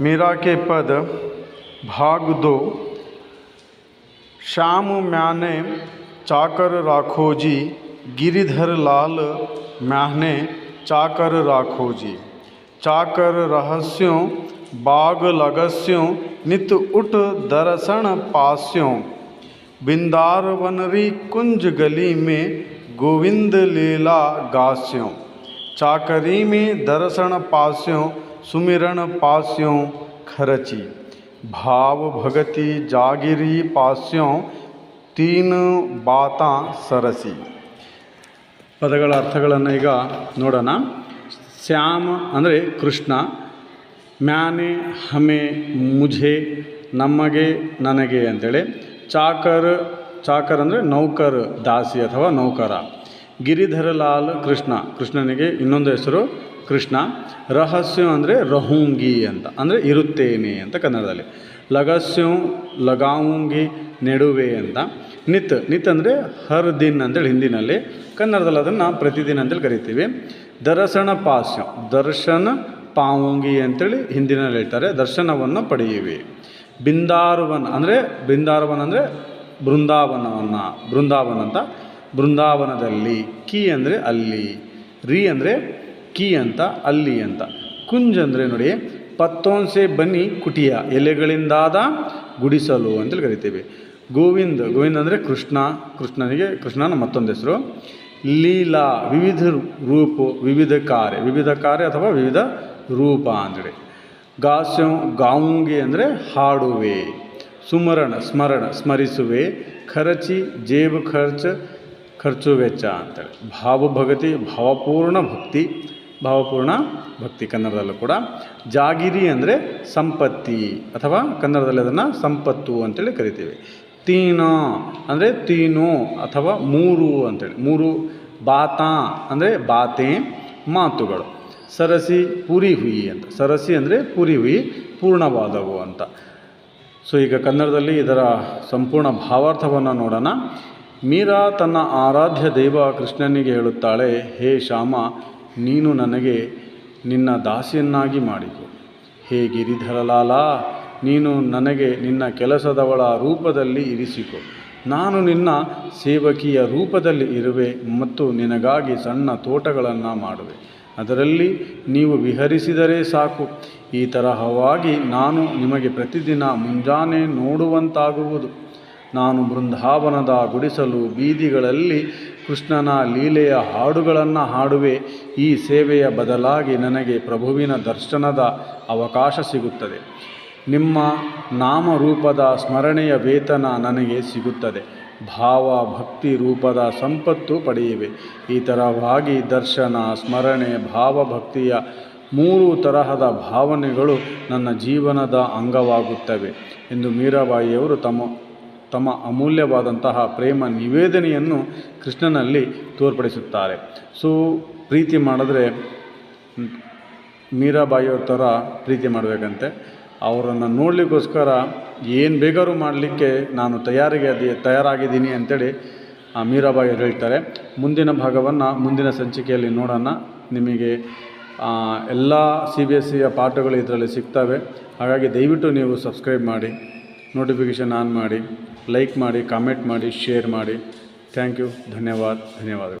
मीरा के पद भाग दो। श्याम म्याने चाकर राखो जी, गिरिधर लाल म्याने चाकर राखो जी। चाकर रहस्यों, बाग लगस्यों, नित उठ दर्शन पास्यों। बिंदारवनरी कुंज गली में गोविंद लीला गास्यों। चाकरी में दर्शन पास्यों ಸುಮಿರಣ पास्यों ಖರಚಿ, ಭಾವ ಭಗತಿ ಜಾಗಿರಿ पास्यों ತೀನ್ ಬಾತ ಸರಸಿ. ಪದಗಳ ಅರ್ಥಗಳನ್ನು ಈಗ ನೋಡೋಣ. ಶ್ಯಾಮ ಅಂದರೆ ಕೃಷ್ಣ, ಮ್ಯಾನೆ ಹಮೆ ಮುಜೆ, ನಮಗೆ ನನಗೆ ಅಂತೇಳಿ. ಚಾಕರ್ ಚಾಕರ್ ಅಂದರೆ ನೌಕರ್, ದಾಸಿ ಅಥವಾ ನೌಕರ. ಗಿರಿಧರಲಾಲ್ ಕೃಷ್ಣ, ಕೃಷ್ಣನಿಗೆ ಇನ್ನೊಂದು ಹೆಸರು ಕೃಷ್ಣ, ರಹಸ್ಯ ಅಂದರೆ ರಹುಂಗಿ ಅಂತ, ಅಂದರೆ ಇರುತ್ತೇನೆ ಅಂತ ಕನ್ನಡದಲ್ಲಿ. ಲಗಸ್ಯಂ ಲಗಾವುಂಗಿ ನೆಡುವೆ ಅಂತ. ನಿತ್ ನಿತ್ ಅಂದರೆ ಹರ್ ದಿನ್ ಅಂತೇಳಿ ಹಿಂದಿನಲ್ಲಿ, ಕನ್ನಡದಲ್ಲಿ ಅದನ್ನು ಪ್ರತಿದಿನ ಅಂತೇಳಿ ಕರಿತೀವಿ. ದರ್ಶನ ಪಾಸ್ಯ, ದರ್ಶನ ಪಾವುಂಗಿ ಅಂತೇಳಿ ಹಿಂದಿನಲ್ಲಿ ಹೇಳ್ತಾರೆ, ದರ್ಶನವನ್ನು ಪಡೆಯುವಿ. ಬಿಂದಾರುವನ್ ಅಂದರೆ, ಬೃಂದಾರವನ್ ಅಂದರೆ ಬೃಂದಾವನವನ್ನು, ಬೃಂದಾವನ ಅಂತ, ಬೃಂದಾವನದಲ್ಲಿ ಕಿ ಅಂದರೆ ಅಲ್ಲಿ, ರೀ ಅಂದರೆ ಕಿ ಅಂತ, ಅಲ್ಲಿ ಅಂತ. ಕುಂಜ್ ಅಂದರೆ ನೋಡಿ, ಪತ್ತೋನ್ಸೆ ಬನ್ನಿ ಕುಟಿಯ, ಎಲೆಗಳಿಂದಾದ ಗುಡಿಸಲು ಅಂತೇಳಿ ಕರಿತೀವಿ. ಗೋವಿಂದ್, ಗೋವಿಂದ ಅಂದರೆ ಕೃಷ್ಣ, ಕೃಷ್ಣನಿಗೆ, ಕೃಷ್ಣನ ಮತ್ತೊಂದು ಹೆಸರು. ಲೀಲಾ, ವಿವಿಧ ರೂಪ, ವಿವಿಧ ಕಾರ್ಯ ವಿವಿಧ ಕಾರ್ಯ ಅಥವಾ ವಿವಿಧ ರೂಪ ಅಂತೇಳಿ ಗಾಸ್ಯ ಗಾಂಗೆ ಅಂದರೆ ಹಾಡುವೆ. ಸುಮರಣ, ಸ್ಮರಣ, ಸ್ಮರಿಸುವೆ. ಖರ್ಚಿ, ಜೇಬು ಖರ್ಚು ಖರ್ಚು ವೆಚ್ಚ ಅಂತೇಳಿ ಭಾವಭಗತಿ, ಭಾವಪೂರ್ಣ ಭಕ್ತಿ. ಭಾವಪೂರ್ಣ ಭಕ್ತಿ ಕನ್ನಡದಲ್ಲೂ ಕೂಡ. ಜಾಗಿರಿ ಅಂದರೆ ಸಂಪತ್ತಿ ಅಥವಾ ಕನ್ನಡದಲ್ಲಿ ಅದನ್ನು ಸಂಪತ್ತು ಅಂತೇಳಿ ಕರಿತೀವಿ. ತೀನ ಅಂದರೆ ತೀನು ಅಥವಾ ಮೂರು ಅಂತೇಳಿ. ಮೂರು ಬಾತ ಅಂದರೆ ಬಾತೆ, ಮಾತುಗಳು. ಸರಸಿ ಪೂರಿ ಹುಯಿ ಅಂತ. ಸರಸಿ ಅಂದರೆ ಪೂರಿ ಹುಯಿ, ಪೂರ್ಣವಾದವು ಅಂತ. ಸೊ ಈಗ ಕನ್ನಡದಲ್ಲಿ ಇದರ ಸಂಪೂರ್ಣ ಭಾವಾರ್ಥವನ್ನು ನೋಡೋಣ. ಮೀರಾ ತನ್ನ ಆರಾಧ್ಯ ದೈವ ಕೃಷ್ಣನಿಗೆ ಹೇಳುತ್ತಾಳೆ, ಹೇ ಶ್ಯಾಮ ನೀನು ನನಗೆ ನಿನ್ನ ದಾಸಿಯನ್ನಾಗಿ ಮಾಡಿಕೊ. ಹೇ ಗಿರಿಧರಲಾಲ, ನೀನು ನನಗೆ ನಿನ್ನ ಕೆಲಸದವಳ ರೂಪದಲ್ಲಿ ಇರಿಸಿಕೊ. ನಾನು ನಿನ್ನ ಸೇವಕಿಯ ರೂಪದಲ್ಲಿ ಇರುವೆ ಮತ್ತು ನಿನಗಾಗಿ ಸಣ್ಣ ತೋಟಗಳನ್ನು ಮಾಡುವೆ. ಅದರಲ್ಲಿ ನೀವು ವಿಹರಿಸಿದರೆ ಸಾಕು. ಈ ತರಹವಾಗಿ ನಾನು ನಿಮಗೆ ಪ್ರತಿದಿನ ಮುಂಜಾನೆ ನೋಡುವಂತಾಗುವುದು. ನಾನು ಬೃಂದಾವನದ ಗುಡಿಸಲು ಬೀದಿಗಳಲ್ಲಿ ಕೃಷ್ಣನ ಲೀಲೆಯ ಹಾಡುಗಳನ್ನು ಹಾಡುವೆ, ಈ ಸೇವೆಯ ಬದಲಾಗಿ ನನಗೆ ಪ್ರಭುವಿನ ದರ್ಶನದ ಅವಕಾಶ ಸಿಗುತ್ತದೆ. ನಿಮ್ಮ ನಾಮರೂಪದ ಸ್ಮರಣೆಯ ವೇತನ ನನಗೆ ಸಿಗುತ್ತದೆ. ಭಾವ ಭಕ್ತಿ ರೂಪದ ಸಂಪತ್ತು ಪಡೆಯುವೆ. ಈ ತರವಾಗಿ ದರ್ಶನ, ಸ್ಮರಣೆ ಭಾವಭಕ್ತಿಯ ಮೂರು ತರಹದ ಭಾವನೆಗಳು ನನ್ನ ಜೀವನದ ಅಂಗವಾಗುತ್ತವೆ ಎಂದು ಮೀರಾಬಾಯಿಯವರು ತಮ್ಮ ತಮ್ಮ ಅಮೂಲ್ಯವಾದಂತಹ ಪ್ರೇಮ ನಿವೇದನೆಯನ್ನು ಕೃಷ್ಣನಲ್ಲಿ ತೋರ್ಪಡಿಸುತ್ತಾರೆ. ಸೊ, ಪ್ರೀತಿ ಮಾಡಿದ್ರೆ ಮೀರಾಬಾಯಿಯವ್ರ ಥರ ಪ್ರೀತಿ ಮಾಡಬೇಕಂತೆ. ಅವರನ್ನು ನೋಡಲಿಕ್ಕೋಸ್ಕರ ಏನು ಬೇಕಾದ್ರೂ ಮಾಡಲಿಕ್ಕೆ ನಾನು ತಯಾರಿಗೆ ತಯಾರಾಗಿದ್ದೀನಿ ಅಂತೇಳಿ ಮೀರಾಬಾಯಿ ಹೇಳ್ತಾರೆ. ಮುಂದಿನ ಭಾಗವನ್ನು ಮುಂದಿನ ಸಂಚಿಕೆಯಲ್ಲಿ ನೋಡೋಣ. ನಿಮಗೆ ಎಲ್ಲ ಸಿ ಬಿ ಎಸ್ ಸಿಯ ಪಾಠಗಳು ಇದರಲ್ಲಿ ಸಿಗ್ತವೆ. ಹಾಗಾಗಿ ದಯವಿಟ್ಟು ನೀವು ಸಬ್ಸ್ಕ್ರೈಬ್ ಮಾಡಿ, ನೋಟಿಫಿಕೇಷನ್ ಆನ್ ಮಾಡಿ. ಲೈಕ್ ಮಾಡಿ ಕಾಮೆಂಟ್ ಮಾಡಿ ಶೇರ್ ಮಾಡಿ ಥ್ಯಾಂಕ್ ಯು ಧನ್ಯವಾದ ಧನ್ಯವಾದಗಳು